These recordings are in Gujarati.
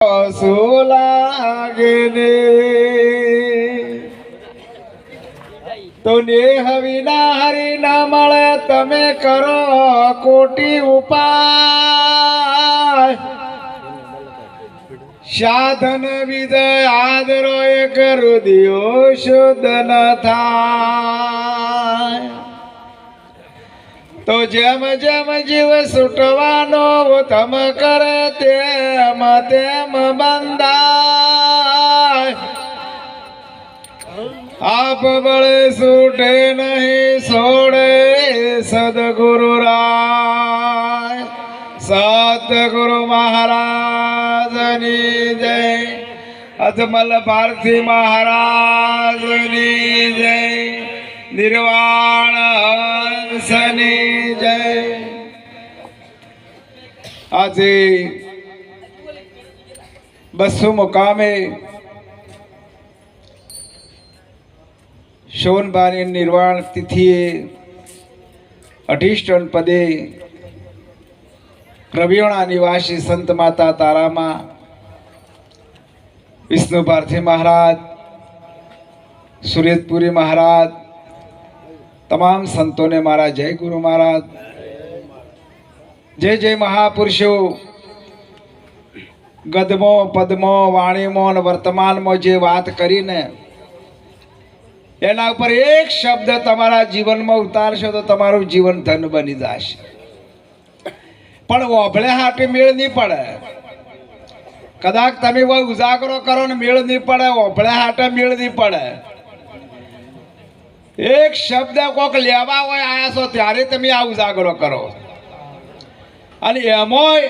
શું લાગે ને તો નેહ વિના હરી મળે, તમે કરો કોટી ઉપાય. સાધન વિજય આદરો એક રુદિયો શુદ્ધ ન થાય. તો જેમ જેમ જીવ સુટવાનો તમ કરે તેમ તેમ બંધાય. આપ બળે સુટે નહીં છોડે સદગુરુ રાય. સતગુરુ મહારાજની જય. અજમલ ભારતી મહારાજની જય. નિર્વાણ શનિ જય. આજે બસો મુકામે શોનબાની નિર્વાણ તિથિએ અઢીષ્ટન પદે રવિયોણા નિવાસી સંત માતા તારામાં વિષ્ણુ પાર્થિવ મહારાજ સુરેતપુરી મહારાજ તમામ સંતોને મારા જય ગુરુ મહારાજ. જય જય મહાપુરુષો. ગદમો, પદમો, વાણીમો અને વર્તમાનમાં જે વાત કરીને એના ઉપર એક શબ્દ તમારા જીવનમાં ઉતારશો તો તમારું જીવન ધન બની જશે. પણ ઓભળે હાટે મેળ નહીં પડે. કદાચ તમે કોઈ ઉજાગરો કરો ને મેળ નહીં પડે ઓભળે હાટે મેળ નહીં પડે. એક શબ્દ કોક લેવા હોય આયા છો, ત્યારે તમે આ ઉજાગરો કરો. અને એમોય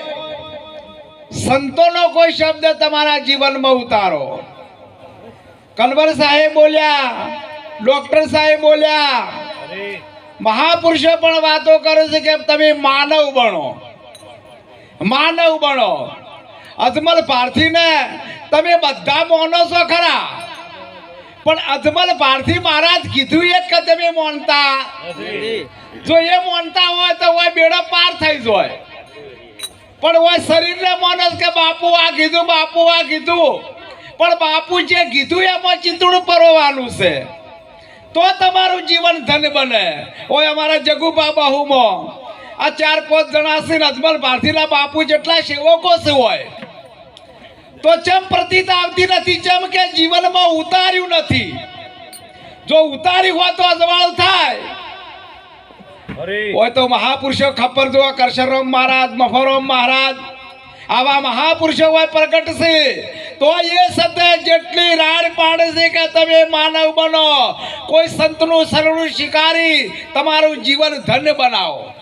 સંતોનો કોઈ શબ્દ તમારા જીવનમાં ઉતારો. કનવર સાહેબ બોલ્યા, ડોક્ટર સાહેબ બોલ્યા, મહાપુરુષો પણ વાતો કરે છે કે તમે માનવ બનો. માનવ બનો. અજમલ પાર્થીને તમે બધા મોનો છો ખરા. પણ અજમલ ભારતી મહારાજ કીધું એક કે તમે મોનતા. જો એ મોનતા હોય તો હોય બેડો પાર થઈ જાય. પણ હોય શરીરને મોનસ કે બાપુ આ કીધું, બાપુ આ કીધું. પણ બાપુ જે કીધું એમાં ચિંતડું પરોવાનું છે. તો તમારું જીવન ધન બને. ઓય અમારા જગુ બાબા બાહુમાં આ ચાર પાંચ જણા છે અજમલ ભારતીના બાપુ જેટલા સેવકો છે હોય તો ચમ પ્રતીત આવતી નથી ચમ કે જીવનમાં ઉતાર્યું નથી. જો ઉતાર્યું હોય તો અજવાળ થાય. હોય તો મહાપુરુષો ખબર જોવા કરશનરામ મહારાજ મફરોમ મહારાજ. આવા મહાપુરુષો હોય પ્રગટ છે. તો એ સતે જેટલી રાડ પાડે છે કે તમે માનવ બનો. કોઈ સંતનું શરણું શિકારી તમારું જીવન ધન્ય બનાવો.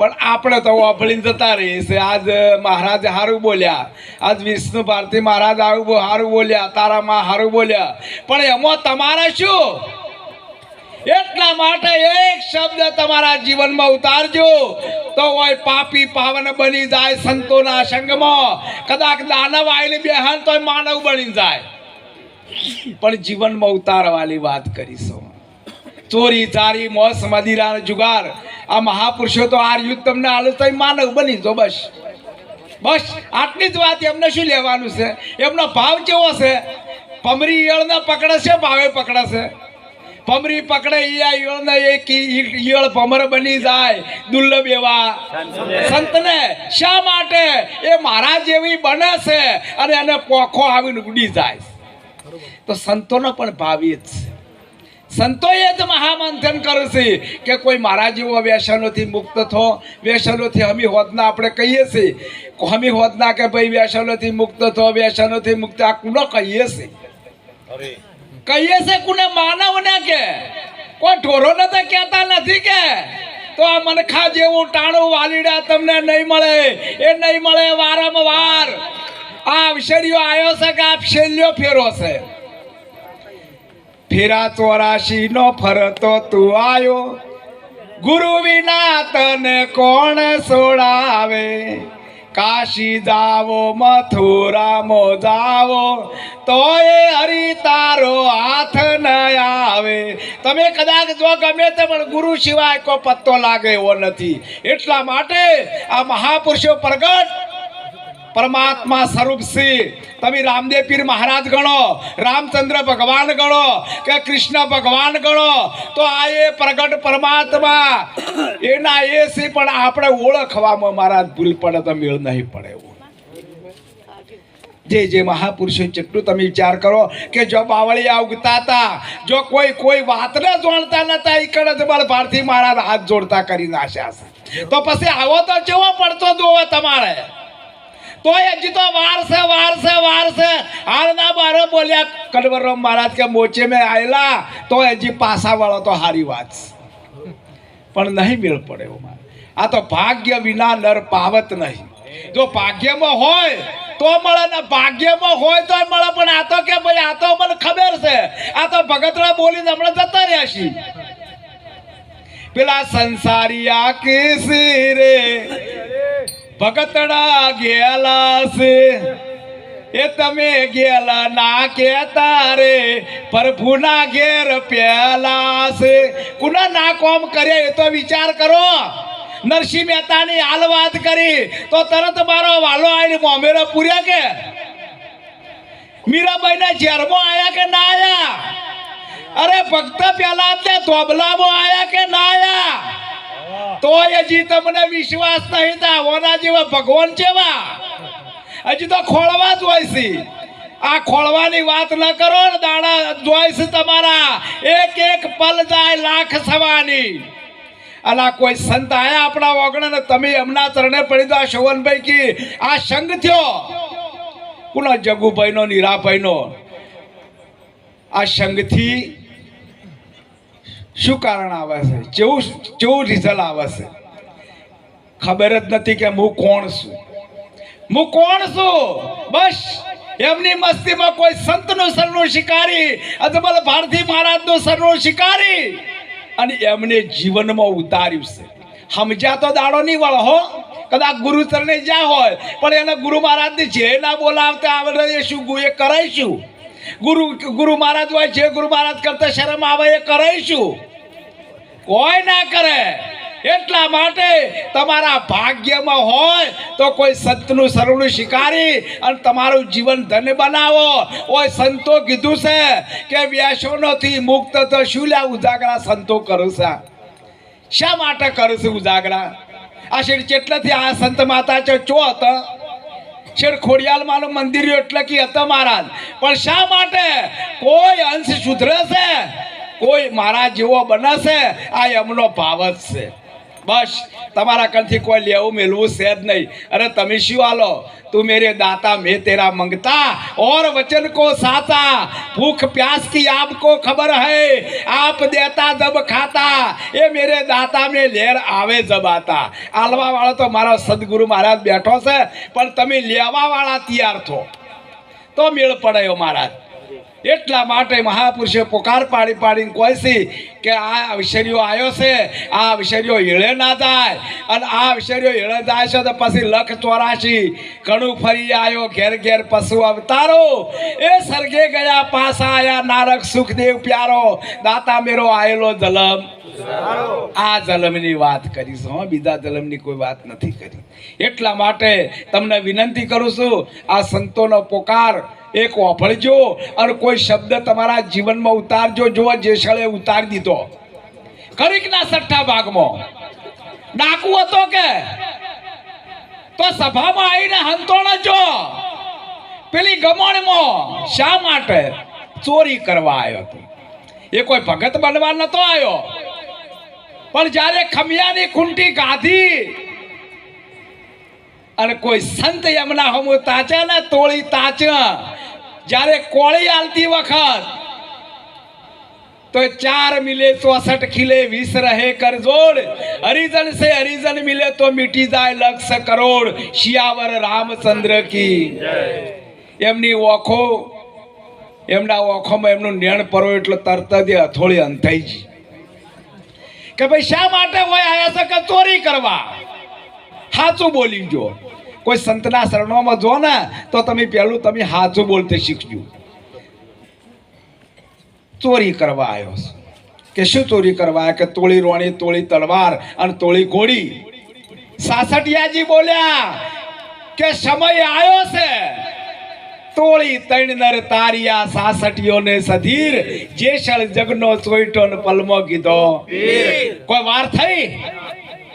પણ આપણે તો વાપરીને જતા રહીએ આજ મહારાજ સારું બોલ્યા. આજ વિષ્ણુ ભારતી મહારાજ આવું સારું બોલ્યા. તારામાં સારું બોલ્યા. પણ એમાં તમારા શું? એટલા માટે એક શબ્દ તમારા જીવનમાં ઉતારજો. તો હોય પાપી પાવન બની જાય સંતોના સંગમાં. કદાચ દાનવ આવીને બેહન તો માનવ બની જાય. પણ જીવનમાં ઉતારવાની વાત કરીશું. ચોરી, ચારી, મોસ મદિરા જુગાર. આ મહાપુરુષો તો આ યુદ્ધ તમને આલો તો માનવ બની જો બસ. બસ, આટલી જ વાત એમને શું લેવાનું છે? એમનો ભાવ કેવો છે? પમરી ઈયળને પકડે છે, ભાવે પકડે છે? પમરી પકડે ઈયા ઈયળને એક ઈ- ઈયળ ભમર બની જાય, દુર્લભ એવા. સંતને શા માટે? એ મારા જેવી બને છે અને એને પોખો આવીને ઉડી જાય તો સંતોનો પણ ભાવ એ જ છે. સંતોએ જ મહામંથન કર્યું છે કે કોઈ મારા જેવો વ્યસનોથી મુક્ત થો. વ્યસનોથી હમી હોદના આપણે કહીએ છીએ. હમી હોદના કે ભાઈ વ્યસનોથી મુક્ત થો વ્યસનોથી મુક્ત આ કુનો કહીએ છીએ. કહીએ છે કુને માનવને કે? કોઈ ઢોરોને તો કહેતા નથી કે? તો આ મનખા જેવું ટાણું વાલીડા તમને નહીં મળે. એ નહીં મળે વારંવાર. આ અવસરીઓ આવ્યો છે કે આ છેલ્લો ફેરો છે? ફેરા ચોરાશી નો ફરતો તું આવ્યો ગુરુ વિના તને કોણ સોડાવે? કાશી જાવો, મથુરામો જાવો તો એ હરી તારો હાથ ન આવે. તમે કદાચ જો ગમે તે પણ ગુરુ સિવાય કોઈ પત્તો લાગે એવો નથી. એટલા માટે આ મહાપુરુષો પ્રગટ પરમાત્મા સ્વરૂપ છે તમે રામદેવ પીર મહારાજ ગણો, રામચંદ્ર ભગવાન ગણો કે કૃષ્ણ ભગવાન ગણો, તો આ એ પ્રગટ પરમાત્મા. એના એ સિંહ પણ આપણે ઓળખવામાં મારા ભૂલ પડે તો મેળ નહીં પડે જે જે મહાપુરુષો જેટલું તમે વિચાર કરો કે જો બાવળિયા ઉગતા હતા, જો કોઈ કોઈ વાતને જોડતા નતા એ કડે બળ ભારતી મહારાજ હાથ જોડતા કરી નાશ્યા છે. તો પછી આવો તો કેવો પડતો જોવો તમારે. તોય હજી તો વાર છે વાર છે વાર છે. હાલના બારે બોલ્યા કડવરરામ મહારાજ કે મોચે મેં આવેલા તો હજી પાસા વાળો તો સારી વાત પણ નહીં મેળ પડે એવું મારે. આ તો ભાગ્ય વિના નર પાવત નહીં. જો ભાગ્યમાં હોય, તો મળે ને ભાગ્યમાં હોય તો મળે, પણ આ તો કે ભાઈ, આ તો મને ખબર છે. આ તો ભગતરા બોલીને હમણાં જતા રહ્યા છીએ પેલા સંસારિયા કેસી રે? ભગતડા ગયેલા છે. એ તમે ગયેલા ના કેતા રે. પ્રભુના ઘેર પેલા છે. કુના ના કોમ કર્યા એ તો વિચાર કરો. નરસિંહ મહેતાની હાલ વાત કરી, તો તરત મારો વાલો આવીને મોમેરો પૂર્યા કે, મીરાબાઈના ઝેરમાં આયા કે ના આયા? અરે ભક્ત પેલા ધોબલામાં આયા કે ના આયા? તોય હજી તમને વિશ્વાસ નહીં ઓના જેવા ભગવાન જેવા હજી તો ખોળવા જ આ ખોળવાની વાત ન કરો ને દાડા જોઈશ તમારા. એક એક પલ જાય લાખ સવાની. અલા, કોઈ સંત આયા આપણા ઓગણે ને તમે એમના ચરણે પડી દો આ શોવનભાઈ કી. આ સંઘ થયો? કુનો જગુભાઈનો, નીરાભાઈનો. આ સંગથી શું કારણ આવે છે? કેવું કેવું રિઝલ્ટ આવે છે? ખબર જ નથી કે હું કોણ છું. હું કોણ છું? બસ, એમની મસ્તીમાં કોઈ સંતનું સરનું શિકારી, અજમલ ભારતી મહારાજનું સરનું શિકારી અને એમને જીવનમાં ઉતાર્યું છે. સમજ્યા તો દાડો નહીં વળ, હો? કદાચ ગુરુ ચરણે જ્યાં હોય, પણ એને ગુરુ મહારાજને જે ના બોલાવતા આવડે શું એ કરાઈશું ગુરુ ગુરુ મહારાજ હોય, જે ગુરુ મહારાજ કરતા શરમ આવે એ કરાઈશું કોઈ ના કરે. એટલા માટે તમારા ભાગ્યમાં હોય તો કોઈ સંતનું સરળું શિકારી અને તમારું જીવન ધન્ય બનાવો. ઓય સંતો કીધું છે કે વ્યસનોથી મુક્ત તો શું લ્યા ઉજાગરા સંતો કરું છે? શા માટે કરું છું ઉજાગરા? આ શેર ચેટલાથી આ સંત માતા છે, ચો હતા? શેર ખોડિયાલમાંનું મંદિર એટલે કે હતા મહારાજ. પણ શા માટે? કોઈ અંશ સુધરે છે? કોઈ મારા જેવો બને છે આ એમનો ભાવ જ છે બસ તમારા કંથી કોઈ લેવું મેળવું છે જ નહીં અરે તમે શું આલો તું મેરે દાતા મેં તેરા મંગતા और वचन को साता भूख प्यास की आपको खबर है आप देता जब खाता ये मेरे दाता में લેર આવે જબ આતા આલવા વાળો તો મારો સદગુરુ મહારાજ બેઠો છે પણ તમે લેવા વાળા તૈયાર થો તો મેળ પડ્યો મહારાજ એટલા માટે મહાપુરુષે પોકાર પાડી પાડીને કહે કે આ અવસરીઓ આવ્યો છે આ અવસરીઓ હેળે ના જાય અને આ અવસરીઓ હેળે જાય છે તો પછી લખ ચોરાશી. ઘણું ફરી આવ્યો ઘેર ઘેર પશુ અવતારો. એ સરગે ગયા પાસા આયા નારક સુખદેવ પ્યારો દાતા મેરો આયેલો જલમ. આ જલમની વાત કરીશ હો બીજા જલમની કોઈ વાત નથી કરી. એટલા માટે તમને વિનંતી કરું છું, આ સંતોનો પોકાર એક ઓફળજો અને કોઈ શબ્દ તમારા જીવનમાં ઉતારજો જો જે સ્થળે ઉતારી દીધો. ખરીકના સઠ્ઠા ભાગમાં, ડાકુ હતો કે? તો સભામાં આવીને હંતોણ જો. પેલી ગમણમાં શા માટે ચોરી કરવા આવ્યો હતો? એ કોઈ ભગત બનવા નતો આવ્યો. પણ જ્યારે ખમિયાની ખૂંટી ગાધી અને કોઈ સંત એમના હમુ તાચા ને, તોળી તાચા જ્યારે કોળી આલતી વખત, તો ચાર મિલે ચોસઠ ખીલે વીસ રહે કર જોડ હરિજન સે હરિજન મિલે તો મીટી જાય લક્ષ કરોડ. શિયાવર રામચંદ્ર કી. એમની ઓખો, એમના ઓખોમાં એમનું નેણ પરો એટલે તરત જ અથોળી અંતાઈ કે ભાઈ શા માટે હોય આયા છે કે ચોરી કરવા? સાચું બોલી જો કોઈ સંતના શરણોમાં જો ને તો તમે પહેલું તમે સાચું બોલતે શીખજો. ચોરી કરવા આવ્યો કે શું ચોરી કરવા કે તોળી રોણી તોળી તલવાર અને તોળી ઘોડી. સાસટિયાજી બોલ્યા કે સમય આવ્યો છે. તોળી તૈણ નર તારિયા સાસઠીઓને સધીર. જેસળ જગનો ચોઈટો ને પલમો કીધો. કોઈ વાર થઈ?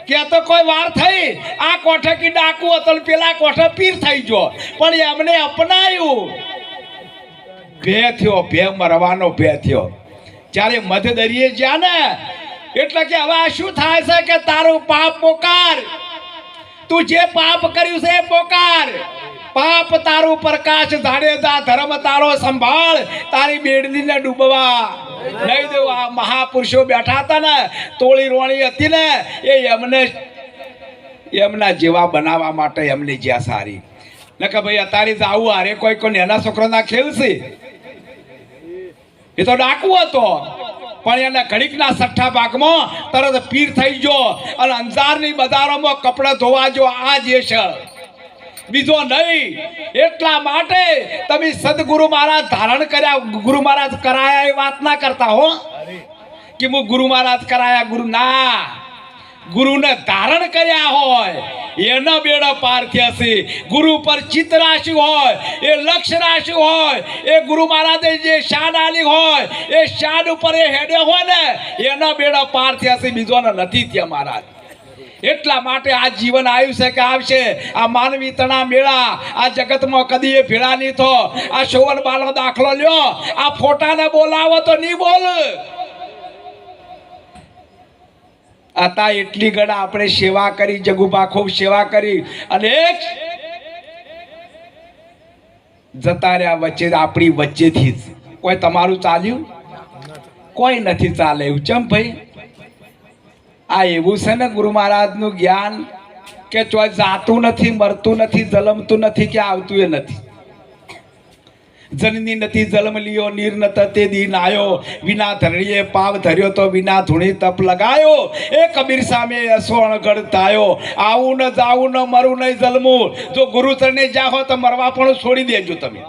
કે તો કોઈ વાર થઈ. આ કોઠે કી ડાકુ હતો પેલા કોઠે પીર થઈ ગયો. પણ એમને અપનાયું. ભે થયો ભે મરવાનો ભે થયો. જ્યારે મધ દરિયે જ્યાં ને, એટલે કે હવે આ શું થાય છે કે તારું પાપ પોકાર? તું જે પાપ કર્યું છે એ પોકાર. પાપ તારું પ્રકાશ જાડેજા ધર્મ તારો સંભાળ. તારી બેડલીને ડૂબવા. નહીં દેવું આ મહાપુરુષો બેઠા હતા ને, તોળી રોણી હતી ને, એ એમને એમના જેવા બનાવવા માટે એમની જ્યાં સારી. ને કે ભાઈ, અત્યારે જ આવું હારે કોઈ કોઈ નાના છોકરાના ખેલશે એ તો ડાકુ હતો. પણ એને ઘડીકના સઠ્ઠા ભાગમાં તરત પીર થઈ ગયો અને અંજારની બજારોમાં કપડાં ધોવા જો આ જે છે. બીજો નહીં. એટલા માટે તમે સદગુરુ મહારાજ ધારણ કર્યા, ગુરુ મહારાજ કરાયા એ વાત ના કરતા હો. કે હું ગુરુ મહારાજ કરાયા, ગુરુ ના. ગુરુને ધારણ કર્યા હોય, એના બેડા પાર થયા છે. ગુરુ પર ચિત્ત રાશિ હોય, એ લક્ષ્ય રાશિ હોય, એ ગુરુ મહારાજે જે શાન આલી હોય, એ શાન ઉપર એ હેડે હોય ને, એના બેડા પાર થયા છે. બીજોના નથી થયા મહારાજ. એટલા માટે આ જીવન છે કે આવશે. આ માનવી તણા મેળા, આ જગતમાં કદી એ ભેળા નહીં થો. આ શોવન બાલો દાખલો લ્યો. આ ફોટાને બોલાવો તો નહીં બોલ. આતા એટલી ગળા આપણે સેવા કરી જગુબા ખૂબ સેવા કરી. અને એક જતા રહ્યા વચ્ચે, આપણી વચ્ચેથી જ. કોઈ તમારું ચાલ્યું? કોઈ નથી ચાલે એવું ચમ ભાઈ? આ એવું છે ને ગુરુ મહારાજનું જ્ઞાન કે ચોય જાતું નથી, મરતું નથી, જલમતું નથી કે આવતું એ નથી. જનની નથી જન્મ લિયો, નીર નત તે દિન આવ્યો વિના ધરણીએ પાવ ધર્યો તો વિના ધૂણી તપ લગાયો. એ કબીર સામે અસોણ ગઢ તાયો આવું ન જાવું, ન મરું, નહીં જલમું. જો ગુરુ ચરણે હો તો મરવા પણ છોડી દેજો તમે.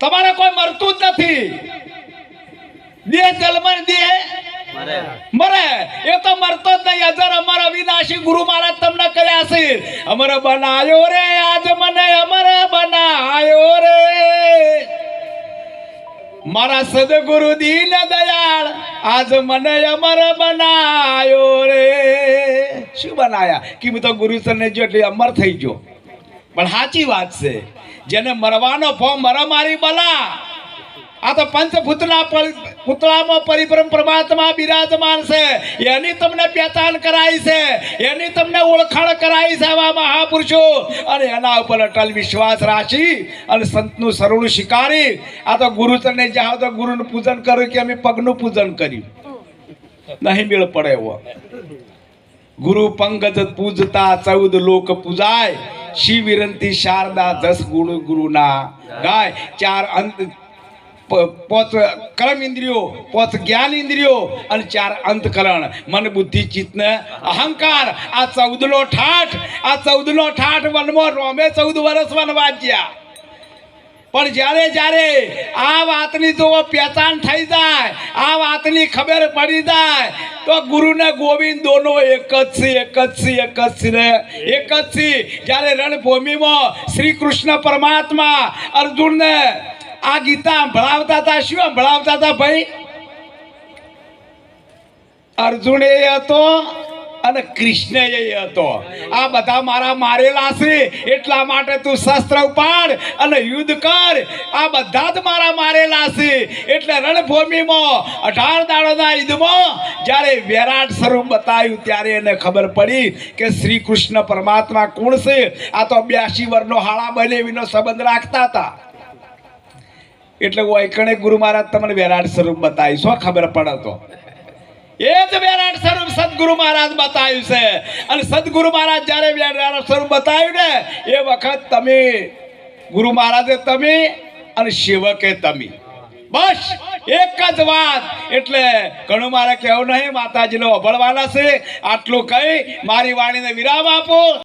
તમારે કોઈ મરતું જ નથી. દેહ જન્મ દેહ મરે. એ તો મરતો જ નહીં. અજર અમર અવિનાશી ગુરુ મહારાજ તમને કર્યા છે. અમર બનાયો રે, આજ મને અમર બનાયો રે. મારા સદગુરુ દીન દયાળ, આજ મને અમર બનાયો રે. શું બનાયા? કે હું તો ગુરુ સરને જો એટલે અમર થઈ ગયો. પણ સાચી વાત છે, જેને મરવાનો ભો મરમારી બલા. આ તો પંચભૂતના પૂતળામાં પરિભ્રમ પરમાત્મા બિરાજમાન છે એની તમને પહેચાન કરાઈ છે એની તમને ઓળખાણ કરાઈ છે આવા મહાપુરુષો અને એના ઉપર અટલ વિશ્વાસ રાખી અને સંતનું સરળું શિકારી આ તો ગુરુચરને જાઓ તો ગુરુનું પૂજન કર્યું કે અમે પગનું પૂજન કર્યું નહીં મેળ પડે એવો ગુરુ પંકજ પૂજતા ચૌદ લોક પૂજાય શિવ વિરંતી શારદા દસ ગુણ ગુરુના ગાય ચાર અંત પ- પોત કર્મ ઇન્દ્રિયો પોત જ્ઞાન ઇન્દ્રિયો અને ચાર અંતકરણ. મન, બુદ્ધિ ચિત્તને અહંકાર. આ ચૌદનો ઠાઠ, આ ચૌદનો ઠાઠ વનમાં રોમે ચૌદ વર્ષ વનવાજ્યા પણ જ્યારે જ્યારે આ વાતની જો પહેચાન થઈ જાય, આ વાતની ખબર પડી જાય, તો ગુરુને ગોવિંદ દોનો એક જ છે, એક જ છે, એક જ છે એક જ છે. જ્યારે રણભૂમિમાં શ્રી કૃષ્ણ પરમાત્મા અર્જુનને આ ગીતા સંભળાવતા હતા, શું સંભળાવતા હતા ભાઈ? અર્જુન એ હતો અને કૃષ્ણ એ હતો. આ બધા મારા મારેલા છે, એટલા માટે તું શસ્ત્ર ઉપાડ અને યુદ્ધ કર. આ બધા જ મારા મારેલા છે, એટલે રણભૂમિમાં, અઢાર દાડોના યુદ્ધમાં, જ્યારે વિરાટ સ્વરૂપ બતાવ્યું ત્યારે એને ખબર પડી કે શ્રી કૃષ્ણ પરમાત્મા કોણ છે? આ તો બ્યાસી વર્ષનો હાળા બનેવીનો સંબંધ રાખતા હતા. એટલે વૈકણે ગુરુ મહારાજ તમને વિરાટ સ્વરૂપ બતાવી શું ખબર પડે તો. એ જ વિરાટ સ્વરૂપ સદગુરુ મહારાજ બતાવ્યું છે. અને સદગુરુ મહારાજ જ્યારે વિરાટ સ્વરૂપ બતાવ્યું ને, એ વખત તમે, ગુરુ મહારાજે તમે અને સેવકે તમે. બસ, એક જ વાત. એટલે ઘણું મારે કહેવું નહીં, માતાજીનો અભળવાના છે. આટલું કહી, મારી વાણીને વિરામ આપો.